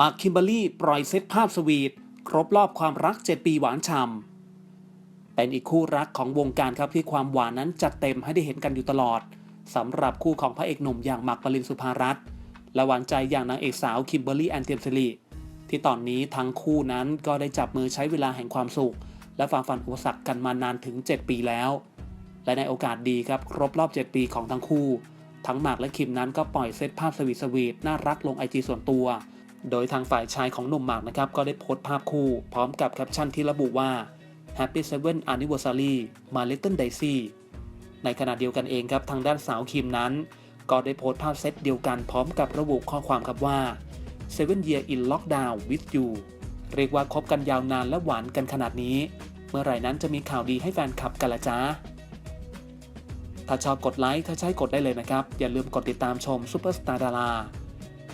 มาร์คคิมเบอรี่ปล่อยเซตภาพสวีทครบรอบความรัก 7 ปีหวานฉ่ำเป็นอีกคู่รักของวงการครับที่ความหวานนั้นจัดเต็มให้ได้เห็นกันอยู่ตลอดสำหรับคู่ของพระเอกหนุ่มอย่างหมากปรินสุภารัตน์และหวานใจอย่างนางเอกสาวคิมเบอร์รี่แอนเทียมซิลีที่ตอนนี้ทั้งคู่นั้นก็ได้จับมือใช้เวลาแห่งความสุข และฝ่าฟันอุปสรรคกันมานานถึง 7 ปีแล้ว และในโอกาสดีครับ ครบรอบ 7 ปีของทั้งคู่ ทั้งหมากและคิมนั้นก็ปล่อยเซตภาพสวีทสวีทน่ารักลงไอจีส่วนตัว โดยทางฝ่ายชายของหนุ่มหมากนะครับก็ได้โพสต์ภาพคู่ พร้อมกับแคปชั่นที่ระบุว่า Happy 7 Anniversary My Little Daisy ในขณะเดียวกันเองครับทางด้านสาวคิมนั้น ก็ได้โพสต์ภาพเซตเดียวกันพร้อมกับระบุข้อความครับว่า Seven Year in Lockdown with you เรียกว่าคบกันยาวนานและหวานกันขนาดนี้ เมื่อไหร่นั้นจะมีข่าวดีให้แฟนคลับกันละจ้าถ้าชอบกดไลค์ถ้าใช่กดได้เลยนะครับ อย่าลืมกดติดตามชมซูเปอร์สตาร์ดารา